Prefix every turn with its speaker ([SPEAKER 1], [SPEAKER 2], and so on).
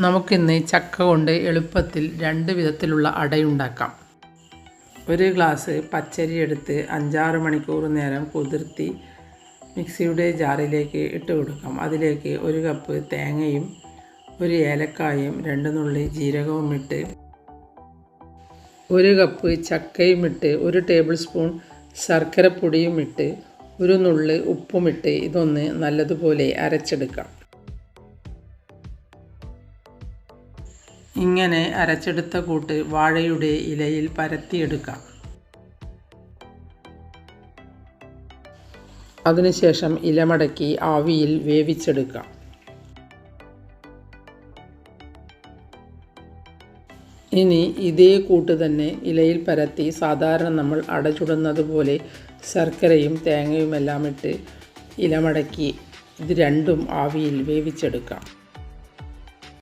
[SPEAKER 1] നമുക്കിന്ന് ചക്ക കൊണ്ട് എളുപ്പത്തിൽ രണ്ട് വിധത്തിലുള്ള അടയുണ്ടാക്കാം. ഒരു ഗ്ലാസ് പച്ചരി എടുത്ത് അഞ്ചാറ് മണിക്കൂർ നേരം കുതിർത്തി മിക്സിയുടെ ജാറിലേക്ക് ഇട്ട് കൊടുക്കാം. അതിലേക്ക് ഒരു കപ്പ് തേങ്ങയും ഒരു ഏലക്കായും രണ്ട് നുള്ളി ജീരകവും ഇട്ട് ഒരു കപ്പ് ചക്കയും ഇട്ട് ഒരു ടേബിൾ സ്പൂൺ ശർക്കരപ്പൊടിയും ഇട്ട് ഒരു നുള്ളി ഉപ്പുമിട്ട് ഇതൊന്ന് നല്ലതുപോലെ അരച്ചെടുക്കാം. ഇങ്ങനെ അരച്ചെടുത്ത കൂട്ട് വാഴയുടെ ഇലയിൽ പരത്തിയെടുക്കാം. അതിനുശേഷം ഇലമടക്കി ആവിയിൽ വേവിച്ചെടുക്കാം. ഇനി ഇതേ കൂട്ട് തന്നെ ഇലയിൽ പരത്തി സാധാരണ നമ്മൾ അട ചുടുന്നത് പോലെ ശർക്കരയും തേങ്ങയുമെല്ലാം ഇട്ട് ഇലമടക്കി ഇത് രണ്ടും ആവിയിൽ വേവിച്ചെടുക്കാം.